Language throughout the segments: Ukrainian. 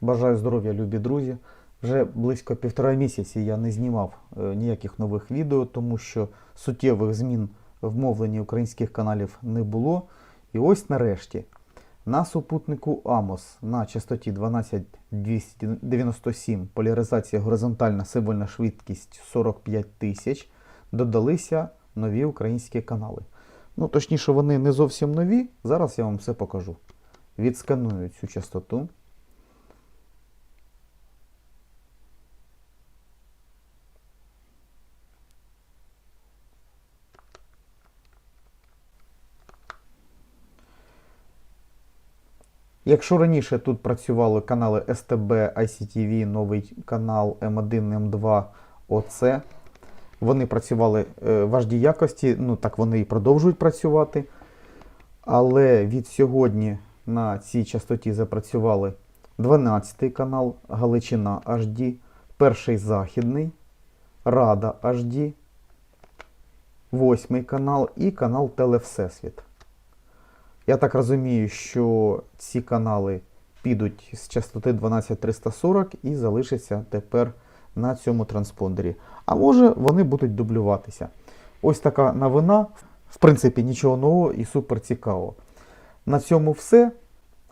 Бажаю здоров'я, любі друзі. Вже близько півтора місяці я не знімав е, ніяких нових відео, тому що суттєвих змін в мовленні українських каналів не було. І ось нарешті на супутнику Amos на частоті 12297 поляризація горизонтальна символьна швидкість 45 тисяч додалися нові українські канали. Ну, точніше, вони не зовсім нові. Зараз я вам все покажу. Відсканую цю частоту. Якщо раніше тут працювали канали СТБ, ICTV, новий канал М1, М2, ОЦ, вони працювали е, в важній якості, ну так вони і продовжують працювати. Але від сьогодні на цій частоті запрацювали 12 канал Галичина HD, перший західний, Рада HD, восьмий канал і канал Телевсесвіт. Я так розумію, що ці канали підуть з частоти 12340 і залишаться тепер на цьому транспондері. А може вони будуть дублюватися. Ось така новина. В принципі, нічого нового і супер цікаво. На цьому все.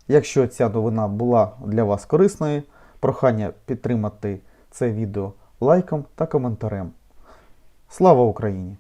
Якщо ця новина була для вас корисною, прохання підтримати це відео лайком та коментарем. Слава Україні!